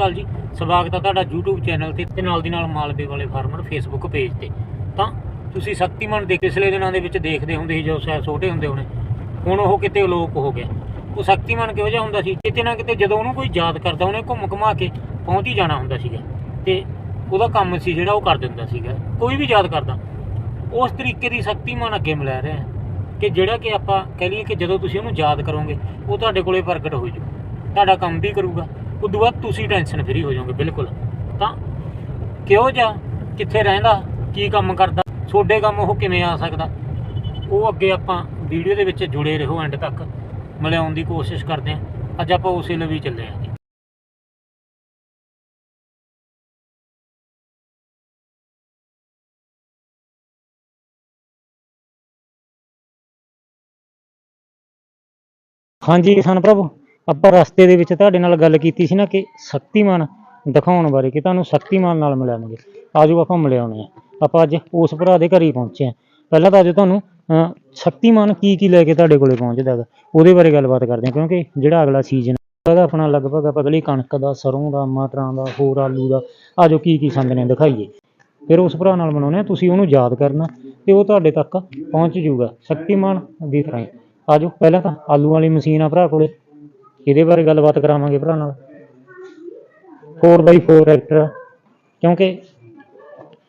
ਅਕਾਲ ਜੀ, ਸਵਾਗਤ ਹੈ ਤੁਹਾਡਾ YouTube ਚੈਨਲ ਤੇ ਤੇ ਨਾਲ ਦੀ ਨਾਲ ਮਾਲਵੇ ਵਾਲੇ ਫਾਰਮਰ Facebook ਪੇਜ ਤੇ। ਤਾਂ ਤੁਸੀਂ ਸ਼ਕਤੀਮਾਨ ਦੇ ਪਿਛਲੇ ਦਿਨਾਂ ਦੇ ਵਿੱਚ ਦੇਖਦੇ ਹੁੰਦੇ ਸੀ ਜੋ ਸ਼ਾਇਦ ਛੋਟੇ ਹੁੰਦੇ ਹੋਣੇ। ਹੁਣ ਉਹ ਕਿਤੇ ਅਲੋਪ ਹੋ ਗਿਆ। ਉਹ ਸ਼ਕਤੀਮਾਨ ਕਿਹੋ ਜਿਹਾ ਹੁੰਦਾ ਸੀ? ਕਿਤੇ ਨਾ ਕਿਤੇ ਜਦੋਂ ਉਹਨੂੰ ਕੋਈ ਯਾਦ ਕਰਦਾ, ਉਹਨੇ ਘੁੰਮ ਘੁਮਾ ਕੇ ਪਹੁੰਚ ਹੀ ਜਾਣਾ ਹੁੰਦਾ ਸੀਗਾ। ਤੇ ਉਹਦਾ ਕੰਮ ਸੀ ਜਿਹੜਾ ਉਹ ਕਰ ਦਿੰਦਾ ਸੀਗਾ। ਕੋਈ ਵੀ ਯਾਦ ਕਰਦਾ। ਉਸ ਤਰੀਕੇ ਦੀ ਸ਼ਕਤੀਮਾਨ ਅੱਗੇ ਮਿਲਾ ਰਿਹਾ ਕਿ ਜਿਹੜਾ ਕਿ ਆਪਾਂ ਕਹਿ ਲਈਏ ਕਿ ਜਦੋਂ ਤੁਸੀਂ ਉਹਨੂੰ ਯਾਦ ਕਰੋਗੇ, ਉਹ ਤੁਹਾਡੇ ਕੋਲੇ ਪ੍ਰਗਟ ਹੋ ਜੂ। ਤੁਹਾਡਾ ਕੰਮ ਵੀ ਕਰੂਗਾ। ਉਦੋਂ ਬਾਅਦ ਤੁਸੀਂ ਟੈਨਸ਼ਨ ਫਰੀ ਹੋ ਜਾਓਗੇ, ਬਿਲਕੁਲ। ਤਾਂ ਕਿਉਂ ਜਾ ਕਿੱਥੇ ਰਹਿੰਦਾ, ਕੀ ਕੰਮ ਕਰਦਾ, ਤੁਹਾਡੇ ਕੰਮ ਉਹ ਕਿਵੇਂ ਆ ਸਕਦਾ? ਉਹ ਅੱਗੇ ਆਪਾਂ ਵੀਡੀਓ ਦੇ ਵਿੱਚ ਜੁੜੇ ਰਹੋ ਐਂਡ ਤੱਕ। ਮਿਲਾਉਣ ਦੀ ਕੋਸ਼ਿਸ਼ ਕਰਦੇ ਹਾਂ। ਅੱਜ ਆਪਾਂ ਉਸੇ ਲਈ ਚੱਲੇ ਹਾਂ। ਜੀ ਹਾਂਜੀ, ਕਿਸਾਨ ਪ੍ਰਭੂ। ਆਪਾਂ ਰਸਤੇ ਦੇ ਵਿੱਚ ਤੁਹਾਡੇ ਨਾਲ ਗੱਲ ਕੀਤੀ ਸੀ ਨਾ ਕਿ ਸ਼ਕਤੀਮਾਨ ਦਿਖਾਉਣ ਬਾਰੇ ਕਿ ਤੁਹਾਨੂੰ ਸ਼ਕਤੀਮਾਨ ਨਾਲ ਮਿਲਾਵਾਂਗੇ ਆਜੋ ਆਪਾਂ ਮਿਲਿਆਉਣੇ ਆ ਆਪਾਂ ਅੱਜ ਉਸ ਭਰਾ ਦੇ ਘਰੇ ਪਹੁੰਚੇ ਆ ਪਹਿਲਾਂ ਤਾਂ ਅੱਜ ਤੁਹਾਨੂੰ ਅਹ, ਸ਼ਕਤੀਮਾਨ ਕੀ ਕੀ ਲੈ ਕੇ ਤੁਹਾਡੇ ਕੋਲੇ ਪਹੁੰਚਦਾ ਹੈਗਾ ਉਹਦੇ ਬਾਰੇ ਗੱਲਬਾਤ ਕਰਦੇ ਹਾਂ ਕਿਉਂਕਿ ਜਿਹੜਾ ਅਗਲਾ ਸੀਜ਼ਨ ਹੈਗਾ ਆਪਣਾ ਲਗਭਗ ਆਪਾਂ ਅਗਲੀ ਕਣਕ ਦਾ ਸਰੋਂ ਦਾ ਮਟਰਾਂ ਦਾ ਹੋਰ ਆਲੂ ਦਾ ਆਜੋ ਕੀ ਕੀ ਸੰਦ ਨੇ ਦਿਖਾਈਏ। ਫਿਰ ਉਸ ਭਰਾ ਨਾਲ ਬਣਾਉਣੇ ਆ ਤੁਸੀਂ ਉਹਨੂੰ ਯਾਦ ਕਰਨਾ ਤੇ ਉਹ ਤੁਹਾਡੇ ਤੱਕ ਪਹੁੰਚ ਜੂਗਾ ਸ਼ਕਤੀਮਾਨ ਦੀ ਤਰ੍ਹਾਂ ਹੀ ਆਜੋ ਪਹਿਲਾਂ ਤਾਂ ਆਲੂ ਵਾਲੀ ਮਸ਼ੀਨ ਆ ਭਰਾ ਕੋਲੇ। ਇਹਦੇ ਬਾਰੇ ਗੱਲਬਾਤ ਕਰਾਵਾਂਗੇ ਭਰਾ ਨਾਲ। 4x4 ਟਰੈਕਟਰ ਕਿਉਂਕਿ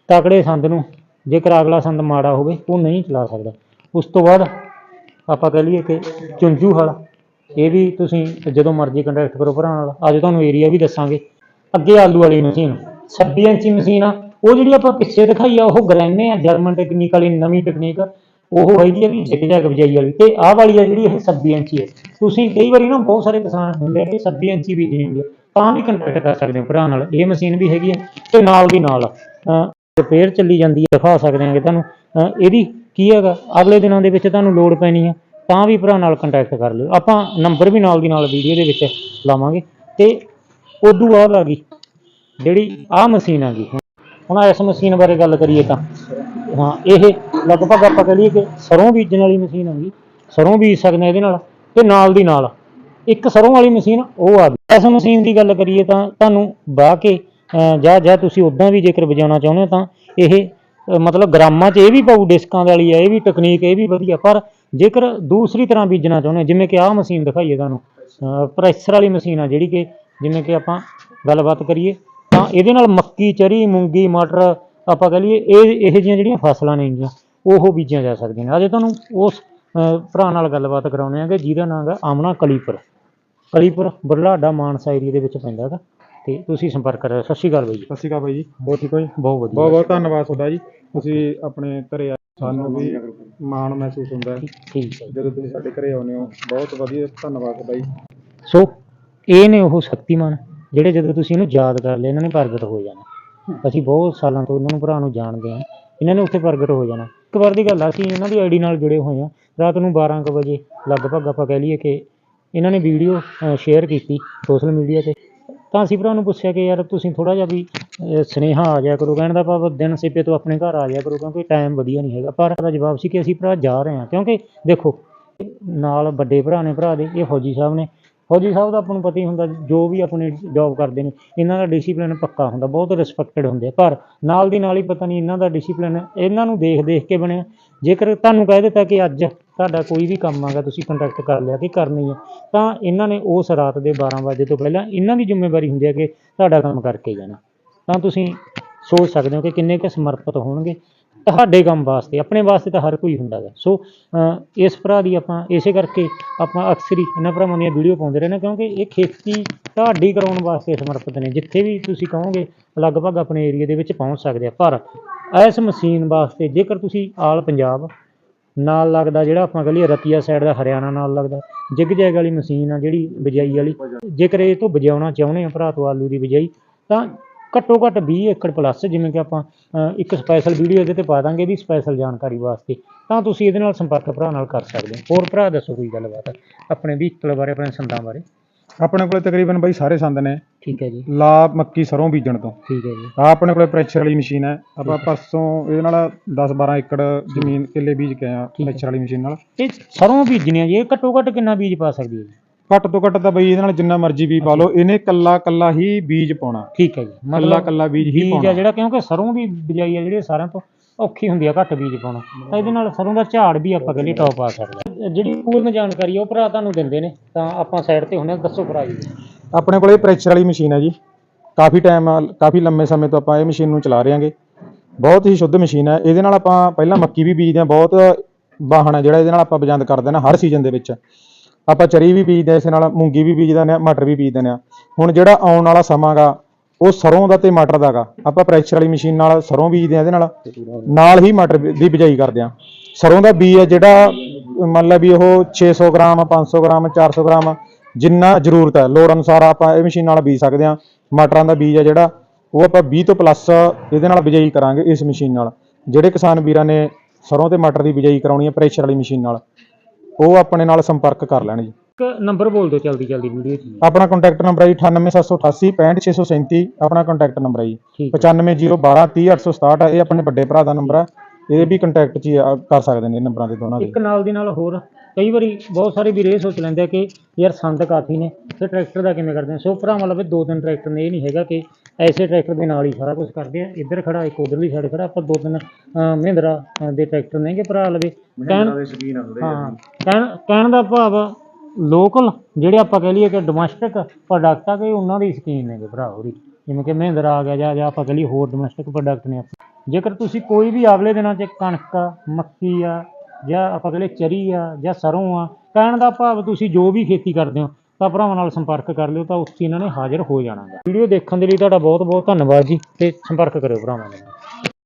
ਤਕੜੇ ਸੰਦ ਨੂੰ ਜੇਕਰ ਅਗਲਾ ਸੰਦ ਮਾੜਾ ਹੋਵੇ, ਉਹ ਨਹੀਂ ਚਲਾ ਸਕਦਾ। ਉਸ ਤੋਂ ਬਾਅਦ ਆਪਾਂ ਕਹਿ ਲਈਏ ਕਿ ਚੁੰਝੂ ਹਲ ਇਹ ਵੀ ਤੁਸੀਂ ਜਦੋਂ ਮਰਜ਼ੀ ਕੰਟੈਕਟ ਕਰੋ ਭਰਾ ਨਾਲ। ਅੱਜ ਤੁਹਾਨੂੰ ਏਰੀਆ ਵੀ ਦੱਸਾਂਗੇ। ਅੱਗੇ ਆਲੂ ਵਾਲੀ ਮਸ਼ੀਨ 26 ਇੰਚੀ ਮਸ਼ੀਨ ਆ। ਉਹ ਜਿਹੜੀ ਆਪਾਂ ਪਿੱਛੇ ਦਿਖਾਈ ਆ, ਉਹ ਗ੍ਰੈਨੇ ਆ ਜਰਮਨ ਟੈਕਨੀਕ ਵਾਲੀ, ਨਵੀਂ ਟੈਕਨੀਕ ਉਹ ਹੈਗੀ ਆ ਵੀ ਜਿਗਜੈਗ ਵਜਾਈ ਵਾਲੀ। ਤੇ ਆਹ ਵਾਲੀ ਆ ਜਿਹੜੀ ਇਹ 26 ਇੰਚੀ ਹੈ ਤੁਸੀਂ ਕਈ ਵਾਰੀ ਨਾ ਬਹੁਤ ਸਾਰੇ ਕਿਸਾਨ ਹੁੰਦੇ ਆ ਕਿ 26 ਇੰਚੀ ਵੀ ਦੇਣਗੇ, ਤਾਂ ਵੀ ਕੰਟੈਕਟ ਕਰ ਸਕਦੇ ਹੋ ਭਰਾ ਨਾਲ। ਇਹ ਮਸ਼ੀਨ ਵੀ ਹੈਗੀ ਹੈ ਤੇ ਨਾਲ ਦੀ ਨਾਲ ਰਿਪੇਅਰ ਚੱਲੀ ਜਾਂਦੀ ਹੈ ਦਿਖਾ ਸਕਦੇ ਹਾਂ ਕਿ ਤੁਹਾਨੂੰ ਇਹਦੀ ਕੀ ਹੈਗਾ, ਅਗਲੇ ਦਿਨਾਂ ਦੇ ਵਿੱਚ ਤੁਹਾਨੂੰ ਲੋਡ ਪੈਣੀ ਹੈ ਤਾਂ ਵੀ ਭਰਾ ਨਾਲ ਕੰਟੈਕਟ ਕਰ ਲਿਓ। ਆਪਾਂ ਨੰਬਰ ਵੀ ਨਾਲ ਦੀ ਨਾਲ ਵੀਡੀਓ ਦੇ ਵਿੱਚ ਲਾਵਾਂਗੇ। ਤੇ ਉਦੋਂ ਬਾਅਦ ਆ ਗਈ ਜਿਹੜੀ ਆਹ ਮਸ਼ੀਨ ਆ ਗਈ। ਹੁਣ ਇਸ ਮਸ਼ੀਨ ਬਾਰੇ ਗੱਲ ਕਰੀਏ ਤਾਂ, ਹਾਂ, ਇਹ ਲਗਭਗ ਆਪਾਂ ਕਹ ਲਈਏ ਕਿ ਸਰੋਂ ਬੀਜਣ ਵਾਲੀ ਮਸ਼ੀਨ ਆ ਗਈ। ਸਰੋਂ ਬੀਜ ਸਕਦੇ ਹਾਂ ਇਹਦੇ ਨਾਲ। ਤੇ ਨਾਲ ਦੀ ਨਾਲ। ਇੱਕ ਸਰੋਂ ਵਾਲੀ ਮਸ਼ੀਨ, ਉਹ ਆ ਗਈ। ਇਸ ਮਸ਼ੀਨ ਦੀ ਗੱਲ ਕਰੀਏ ਤਾਂ ਤੁਹਾਨੂੰ ਬਾਹ ਕੇ ਜਾਂ ਜਾਂ ਤੁਸੀਂ ਉਦਾਂ ਵੀ ਜੇਕਰ ਵਜਾਉਣਾ ਚਾਹੁੰਦੇ ਹੋ ਤਾਂ ਇਹ ਮਤਲਬ ਗ੍ਰਾਮਾਂ 'ਚ ਇਹ ਵੀ ਪਾਊ, ਡਿਸਕਾਂ ਵਾਲੀ ਹੈ ਇਹ ਵੀ ਟੈਕਨੀਕ ਇਹ ਵੀ ਵਧੀਆ। ਪਰ ਜੇਕਰ ਦੂਸਰੀ ਤਰ੍ਹਾਂ ਬੀਜਣਾ ਚਾਹੁੰਦੇ ਜਿਵੇਂ ਕਿ ਆਹ ਮਸ਼ੀਨ ਦਿਖਾਈਏ ਤੁਹਾਨੂੰ ਪ੍ਰੈਸ਼ਰ ਵਾਲੀ ਮਸ਼ੀਨ ਆ ਜਿਹੜੀ ਕਿ, ਜਿਵੇਂ ਕਿ ਆਪਾਂ ਗੱਲਬਾਤ ਕਰੀਏ, ਤਾਂ ਇਹਦੇ ਨਾਲ ਮੱਕੀ, ਚਰੀ, ਮੂੰਗੀ, ਮਟਰ ਆਪਾਂ ਕਹ ਲਈਏ, ਇਹ, ਇਹੋ ਜਿਹੀਆਂ ਜਿਹੜੀਆਂ ਫਸਲਾਂ ਨੇ ਗੀਆਂ ਉਹ ਬੀਜੀਆਂ ਜਾ ਸਕਦੀਆਂ ਨੇ। ਅਜੇ ਤੁਹਾਨੂੰ ਉਸ ਭਰਾ ਨਾਲ ਗੱਲਬਾਤ ਕਰਾਉਣੇ ਆਗੇ ਜਿਹਦਾ ਨਾਮ ਹੈ ਆਮਣਾ ਕਲੀਪੁਰ। ਕਲੀਪੁਰ ਬਰਲਾਡਾ ਮਾਨਸਾ ਏਰੀਆ ਦੇ ਵਿੱਚ ਪੈਂਦਾ ਹੈਗਾ। ਤੇ ਤੁਸੀਂ ਸੰਪਰਕ ਕਰਿਓ। ਸਤਿ ਸ਼੍ਰੀ ਅਕਾਲ ਬਾਈ ਜੀ। ਸਤਿ ਸ਼੍ਰੀ ਅਕਾਲ ਬਾਈ ਜੀ। ਹੋਰ ਠੀਕ ਹੋ ਜੀ? ਬਹੁਤ ਵਧੀਆ। ਬਹੁਤ ਬਹੁਤ ਧੰਨਵਾਦ ਤੁਹਾਡਾ ਜੀ। ਤੁਸੀਂ ਆਪਣੇ ਘਰੇ ਆਏ ਸਾਨੂੰ ਵੀ ਮਾਣ ਮਹਿਸੂਸ ਹੁੰਦਾ ਹੈ। ਠੀਕ ਹੈ। ਜਦੋਂ ਤੁਸੀਂ ਸਾਡੇ ਘਰੇ ਆਉਂਦੇ ਹੋ ਬਹੁਤ ਵਧੀਆ ਧੰਨਵਾਦ ਤੁਹਾਡਾ ਜੀ ਸੋ ਇਹ ਨੇ ਉਹ ਸ਼ਕਤੀਮਾਨ ਜਿਹੜੇ ਜਦੋਂ ਤੁਸੀਂ ਇਹਨੂੰ ਯਾਦ ਕਰ ਲਿਆ ਇਹਨਾਂ ਨੇ ਪ੍ਰਗਟ ਹੋ ਜਾਣਾ। ਅਸੀਂ ਬਹੁਤ ਸਾਲਾਂ ਤੋਂ ਇਹਨਾਂ ਨੂੰ ਭਰਾ ਨੂੰ ਜਾਣਦੇ ਹਾਂ। ਇਹਨਾਂ ਨੇ ਉੱਥੇ ਪ੍ਰਗਟ ਹੋ ਜਾਣਾ। ਇੱਕ ਵਾਰ ਦੀ ਗੱਲ ਆ ਅਸੀਂ ਇਹਨਾਂ ਦੀ ਆਈਡੀ ਨਾਲ ਜੁੜੇ ਹੋਏ ਹਾਂ। ਰਾਤ ਨੂੰ 12 ਕੁ ਵਜੇ ਲਗਭਗ ਆਪਾਂ ਕਹਿ ਲਈਏ ਕਿ ਇਹਨਾਂ ਨੇ ਵੀਡੀਓ ਸ਼ੇਅਰ ਕੀਤੀ ਸੋਸ਼ਲ ਮੀਡੀਆ ਤੇ। ਤਾਂ ਅਸੀਂ ਭਰਾ ਨੂੰ ਪੁੱਛਿਆ ਕਿ ਯਾਰ ਤੁਸੀਂ ਥੋੜਾ ਜਿਹਾ ਵੀ ਅਹ, ਸੁਨੇਹਾ ਆ ਜਾਇਆ ਕਰੋ। ਕਹਿਣ ਦਾ ਭਾਵ ਦਿਨ ਸਿੱਪੇ ਤੋਂ ਆਪਣੇ ਘਰ ਆ ਜਾਇਆ ਕਰੋ ਕਿਉਂਕਿ ਟਾਈਮ ਵਧੀਆ ਨਹੀਂ ਹੈਗਾ। ਪਰ ਦਾ ਜਵਾਬ ਸੀ ਕਿ ਅਸੀਂ ਭਰਾ ਜਾ ਰਹੇ ਹਾਂ ਕਿਉਂਕਿ ਦੇਖੋ ਨਾਲ ਵੱਡੇ ਭਰਾ ਨੇ ਭਰਾ ਦੇ ਇਹ ਫੌਜੀ ਸਾਹਿਬ ਨੇ। ਫੌਜੀ ਸਾਹਿਬ ਦਾ ਆਪਾਂ ਨੂੰ ਪਤਾ ਹੀ ਹੁੰਦਾ ਜੋ ਵੀ ਆਪਣੇ ਜੌਬ ਕਰਦੇ ਨੇ, ਇਹਨਾਂ ਦਾ ਡਿਸਪਲਿਨ ਪੱਕਾ ਹੁੰਦਾ, ਬਹੁਤ ਰਿਸਪੈਕਟਡ ਹੁੰਦੇ ਆ ਪਰ ਨਾਲ ਦੀ ਨਾਲ ਹੀ ਪਤਾ ਨਹੀਂ ਇਹਨਾਂ ਦਾ ਡਿਸਪਲਿਨ ਇਹਨਾਂ ਨੂੰ ਦੇਖ ਦੇਖ ਕੇ ਬਣਿਆ। ਜੇਕਰ ਤੁਹਾਨੂੰ ਕਹਿ ਦਿੱਤਾ ਕਿ ਅੱਜ ਤੁਹਾਡਾ ਕੋਈ ਵੀ ਕੰਮ ਆਗਾ ਤੁਸੀਂ ਕੰਟੈਕਟ ਕਰ ਲਿਆ ਕਿ ਕਰਨੀ ਹੈ ਤਾਂ ਇਹਨਾਂ ਨੇ ਉਸ ਰਾਤ ਦੇ 12 ਵਜੇ ਤੋਂ ਪਹਿਲਾਂ ਇਹਨਾਂ ਦੀ ਜ਼ਿੰਮੇਵਾਰੀ ਹੁੰਦੀ ਹੈ ਕਿ ਤੁਹਾਡਾ ਕੰਮ ਕਰਕੇ ਜਾਣਾ। ਤਾਂ ਤੁਸੀਂ ਸੋਚ ਸਕਦੇ ਹੋ ਕਿ ਕਿੰਨੇ ਕੁ ਸਮਰਪਿਤ ਹੋਣਗੇ। ਤੁਹਾਡੇ ਕੰਮ ਵਾਸਤੇ, ਆਪਣੇ ਵਾਸਤੇ ਤਾਂ ਹਰ ਕੋਈ ਹੁੰਦਾ ਹੈ ਸੋ ਇਸ ਭਰਾ ਦੀ ਆਪਾਂ, ਇਸੇ ਕਰਕੇ ਆਪਾਂ ਅਕਸਰ ਹੀ ਇਹਨਾਂ ਭਰਾਵਾਂ ਦੀਆਂ ਵੀਡੀਓ ਪਾਉਂਦੇ ਰਹਿੰਦੇ ਕਿਉਂਕਿ ਇਹ ਖੇਤੀ ਤੁਹਾਡੀ ਕਰਾਉਣ ਵਾਸਤੇ ਸਮਰਪਿਤ ਨੇ। ਜਿੱਥੇ ਵੀ ਤੁਸੀਂ ਕਹੋਗੇ, ਲਗਭਗ ਆਪਣੇ ਏਰੀਆ ਦੇ ਵਿੱਚ ਪਹੁੰਚ ਸਕਦੇ ਆ। ਪਰ ਇਸ ਮਸ਼ੀਨ ਵਾਸਤੇ, ਜੇਕਰ ਤੁਸੀਂ ਆਲ ਪੰਜਾਬ, ਨਾਲ ਲੱਗਦਾ ਜਿਹੜਾ ਆਪਾਂ ਕਹ ਲਈਏ ਰਤੀਆ ਸਾਈਡ ਦਾ, ਹਰਿਆਣਾ ਨਾਲ ਲੱਗਦਾ ਜਿਗ ਜੈਗ ਵਾਲੀ ਮਸ਼ੀਨ ਆ ਜਿਹੜੀ, ਬਿਜਾਈ ਵਾਲੀ, ਜੇਕਰ ਇਹ ਤੋਂ ਬਜਾਉਣਾ ਚਾਹੁੰਦੇ ਆ ਭਰਾ ਤੋਂ ਆਲੂ ਦੀ ਬਿਜਾਈ, ਤਾਂ ਘੱਟੋ ਘੱਟ 20 ਏਕੜ ਪਲੱਸ ਜਿਵੇਂ ਕਿ ਆਪਾਂ ਅ, ਇੱਕ ਸਪੈਸ਼ਲ ਵੀਡੀਓ ਇਹਦੇ ਤੇ ਪਾ ਦਾਂਗੇ ਇਹਦੀ ਸਪੈਸ਼ਲ ਜਾਣਕਾਰੀ ਵਾਸਤੇ। ਤਾਂ ਤੁਸੀਂ ਇਹਦੇ ਨਾਲ ਸੰਪਰਕ ਭਰਾ ਨਾਲ ਕਰ ਸਕਦੇ ਹੋ। ਹੋਰ ਭਰਾ ਦੱਸੋ ਕੋਈ ਗੱਲਬਾਤ ਆਪਣੇ ਵਹੀਕਲ ਬਾਰੇ ਆਪਣੇ ਸੰਦਾਂ ਬਾਰੇ? ਆਪਣੇ ਕੋਲੇ ਤਕਰੀਬਨ ਬਾਈ ਸਾਰੇ ਸੰਦ ਨੇ। ਠੀਕ ਹੈ ਜੀ। ਲਾ ਮੱਕੀ ਸਰੋਂ ਬੀਜਣ ਤੋਂ। ਠੀਕ ਹੈ ਜੀ। ਆ ਆਪਣੇ ਕੋਲੇ ਪ੍ਰੈਸ਼ਰ ਵਾਲੀ ਮਸ਼ੀਨ ਹੈ। ਆਪਾਂ ਪਰਸੋਂ ਇਹਦੇ ਨਾਲ 10 12 ਏਕੜ ਜ਼ਮੀਨ ਕਿੱਲੇ ਬੀਜ ਕੇ ਆਏ ਆ ਠੀਕ ਹੈ। ਪ੍ਰੈਸ਼ਰ ਵਾਲੀ ਮਸ਼ੀਨ ਨਾਲ। ਇਹ ਸਰੋਂ ਬੀਜਣੀ ਆ ਜੀ। ਇਹ ਘੱਟੋ ਘੱਟ ਕਿੰਨਾ ਬੀਜ ਪਾ ਸਕਦੀ ਹੈ ਜੀ? ਘੱਟ ਤੋਂ ਘੱਟ ਤਾਂ ਬਈ ਇਹਦੇ ਨਾਲ ਜਿੰਨਾ ਮਰਜ਼ੀ ਵੀ ਪਾ ਲਓ ਇਹਨੇ ਕੱਲਾ ਕੱਲਾ ਹੀ ਬੀਜ ਪਾਉਣਾ। ਠੀਕ ਹੈ ਜੀ। ਕੱਲਾ ਕੱਲਾ ਬੀਜ ਹੀ ਬੀਜ ਆ ਪਾਉਣਾ ਜਿਹੜਾ ਕਿਉਂਕਿ ਸਰੋਂ ਦੀ ਬਿਜਾਈ ਆ ਜਿਹੜੀ ਸਾਰਿਆਂ ਤੋਂ ਔਖੀ ਹੁੰਦੀ ਆ ਘੱਟ ਬੀਜ ਪਾਉਣਾ। ਤਾਂ ਇਹਦੇ ਨਾਲ ਸਰੋਂ ਦਾ ਝਾੜ ਵੀ ਆਪਾਂ ਕਹਿੰਦੇ ਟੌਪ ਆ ਸਕਦਾ ਜਿਹੜੀ ਪੂਰਨ ਜਾਣਕਾਰੀ ਆ ਉਹ ਭਰਾ ਤੁਹਾਨੂੰ ਦਿੰਦੇ ਨੇ। ਤਾਂ ਆਪਾਂ ਸਾਈਡ ਤੇ ਹੁੰਦੇ ਹਾਂ ਦੱਸੋ ਭਰਾ ਜੀ। ਆਪਣੇ ਕੋਲ ਪ੍ਰੈਸ਼ਰ ਵਾਲੀ ਮਸ਼ੀਨ ਹੈ ਜੀ। ਕਾਫੀ ਟਾਈਮ ਕਾਫੀ ਲੰਮੇ ਸਮੇਂ ਤੋਂ ਆਪਾਂ ਇਹ ਮਸ਼ੀਨ ਨੂੰ ਚਲਾ ਰਹੇ ਹਾਂਗੇ ਬਹੁਤ ਹੀ ਸ਼ੁੱਧ ਮਸ਼ੀਨ ਹੈ ਇਹਦੇ ਨਾਲ ਆਪਾਂ ਪਹਿਲਾਂ ਮੱਕੀ ਵੀ ਬੀਜਦੇ ਹਾਂ ਬਹੁਤ ਵਾਹਣ ਹੈ ਜਿਹੜਾ ਇਹਦੇ ਨਾਲ ਆਪਾਂ ਬਜੰਦ ਕਰ ਦਿੰਦੇ ਹਾਂ ਹਰ ਸੀਜ਼ਨ ਦੇ ਵਿੱਚ। ਆਪਾਂ ਚਰੀ ਵੀ ਬੀਜਦੇ ਹਾਂ ਇਸ ਨਾਲ, ਮੂੰਗੀ ਵੀ ਬੀਜ ਦਿੰਦੇ ਹਾਂ, ਮਟਰ ਵੀ ਬੀਜ ਦਿੰਦੇ ਹਾਂ। ਹੁਣ ਜਿਹੜਾ ਆਉਣ ਵਾਲਾ ਸਮਾਂ ਗਾ ਉਹ ਸਰੋਂ ਦਾ ਤੇ ਮਟਰ ਦਾ ਗਾ ਆਪਾਂ ਪ੍ਰੈਸ਼ਰ ਵਾਲੀ ਮਸ਼ੀਨ ਨਾਲ ਸਰੋਂ ਬੀਜਦੇ ਹਾਂ ਇਹਦੇ ਨਾਲ। ਨਾਲ ਹੀ ਮਟਰ ਦੀ ਬਿਜਾਈ ਕਰਦੇ ਹਾਂ। ਸਰੋਂ ਦਾ ਬੀਜ ਹੈ ਜਿਹੜਾ, ਮੰਨ ਲਾ ਵੀ ਉਹ 600 ਗ੍ਰਾਮ 500 ਗ੍ਰਾਮ 400 ਗ੍ਰਾਮ, ਜਿੰਨਾ ਜ਼ਰੂਰਤ ਹੈ। ਲੋੜ ਅਨੁਸਾਰ ਆਪਾਂ ਇਹ ਮਸ਼ੀਨ ਨਾਲ ਬੀਜ ਸਕਦੇ ਹਾਂ। ਮਟਰਾਂ ਦਾ ਬੀਜ ਹੈ ਜਿਹੜਾ, ਉਹ ਆਪਾਂ 20 ਤੋਂ ਪਲੱਸ ਇਹਦੇ ਨਾਲ ਬਿਜਾਈ ਕਰਾਂਗੇ ਇਸ ਮਸ਼ੀਨ ਨਾਲ। ਜਿਹੜੇ ਕਿਸਾਨ ਵੀਰਾਂ ਨੇ ਸਰੋਂ ਤੇ ਮਟਰ ਦੀ ਬਿਜਾਈ ਕਰਾਉਣੀ ਹੈ ਪ੍ਰੈਸ਼ਰ ਵਾਲੀ ਮਸ਼ੀਨ ਨਾਲ। ਉਹ ਆਪਣੇ ਨਾਲ ਸੰਪਰਕ ਕਰ ਲੈਣ ਜੀ। ਇੱਕ ਨੰਬਰ ਬੋਲ ਦਿਓ ਜਲਦੀ ਜਲਦੀ ਵੀਡੀਓ 'ਚ ਜੀ। ਆਪਣਾ ਕੰਟੈਕਟ ਨੰਬਰ ਹੈ ਜੀ 98788 65637 ਆਪਣਾ ਕੰਟੈਕਟ ਨੰਬਰ ਹੈ ਜੀ। ਠੀਕ ਹੈ। 9501230867 ਇਹ ਆਪਣੇ ਵੱਡੇ ਭਰਾ ਦਾ ਨੰਬਰ ਹੈ। ਇਹ ਵੀ ਕੰਟੈਕਟ 'ਚ ਹੀ ਆ- ਕਰ ਸਕਦੇ ਨੇ ਇਹ ਨੰਬਰਾਂ ਦੇ ਦੋਨਾਂ ਦੇ। ਇੱਕ ਨਾਲ ਦੀ ਨਾਲ ਹੋਰ ਕਈ ਵਾਰੀ ਬਹੁਤ ਸਾਰੇ ਵੀਰੇ ਇਹ ਸੋਚ ਲੈਂਦੇ ਆ ਕਿ ਯਾਰ ਸੰਦ ਕਾਫੀ ਨੇ ਤੇ ਟਰੈਕਟਰ ਦਾ ਕਿਵੇਂ ਕਰਦੇ ਆ? ਸੋ ਭਰਾਵਾਂ ਲਵੇ ਦੋ ਤਿੰਨ ਟਰੈਕਟਰ ਨੇ ਇਹ ਨਹੀਂ ਹੈਗਾ ਕਿ ਐਸੇ ਟਰੈਕਟਰ ਦੇ ਨਾਲ ਹੀ ਸਾਰਾ ਕੁਝ ਕਰਦੇ ਆ। ਇੱਧਰ ਖੜਾ ਇੱਕ ਉਧਰਲੀ ਸਾਈਡ ਖੜਾ ਆਪਾਂ ਦੋ ਤਿੰਨ ਅਹ, ਮਹਿੰਦਰਾ ਅਹ, ਦੇ ਟਰੈਕਟਰ ਨੇਗੇ ਭਰਾ ਲਵੇ। ਕਹਿਣ ਹਾਂ ਕਹਿਣ ਕਹਿਣ ਦਾ ਭਾਵ ਲੋਕਲ ਜਿਹੜੇ ਆਪਾਂ ਕਹਿ ਲਈਏ ਕਿ ਡੋਮੈਸਟਿਕ ਪ੍ਰੋਡਕਟ ਆ ਕਿ ਉਹਨਾਂ ਦੀ ਸਕੀਮ ਨੇਗੇ ਭਰਾ ਹੋਰੀ। ਜਿਵੇਂ ਕਿ ਮਹਿੰਦਰਾ ਆ ਗਿਆ ਜਾਂ ਜਾਂ ਆਪਾਂ ਕਹਿ ਲਈਏ ਹੋਰ ਡੋਮੈਸਟਿਕ ਪ੍ਰੋਡਕਟ ਨੇ ਆਪਣੇ ਜੇਕਰ ਤੁਸੀਂ ਕੋਈ ਵੀ ਅਗਲੇ ਦਿਨਾਂ 'ਚ ਕਣਕ ਆ, ਮੱਕੀ ਆ ਜਾਂ ਆਪਾਂ ਕਹਿੰਦੇ ਚਰੀ ਆ ਜਾਂ ਸਰੋਂ ਆ ਕਹਿਣ ਦਾ ਭਾਵ ਤੁਸੀਂ ਜੋ ਵੀ ਖੇਤੀ ਕਰਦੇ ਹੋ ਤਾਂ ਭਰਾਵਾਂ ਨਾਲ ਸੰਪਰਕ ਕਰ ਲਿਓ ਤਾਂ ਉਸ 'ਚ ਇਹਨਾਂ ਨੇ ਹਾਜ਼ਰ ਹੋ ਜਾਣਾ ਵੀਡੀਓ ਦੇਖਣ ਦੇ ਲਈ ਤੁਹਾਡਾ ਬਹੁਤ ਬਹੁਤ ਧੰਨਵਾਦ ਜੀ, ਤੇ ਸੰਪਰਕ ਕਰਿਓ ਭਰਾਵਾਂ ਨਾਲ।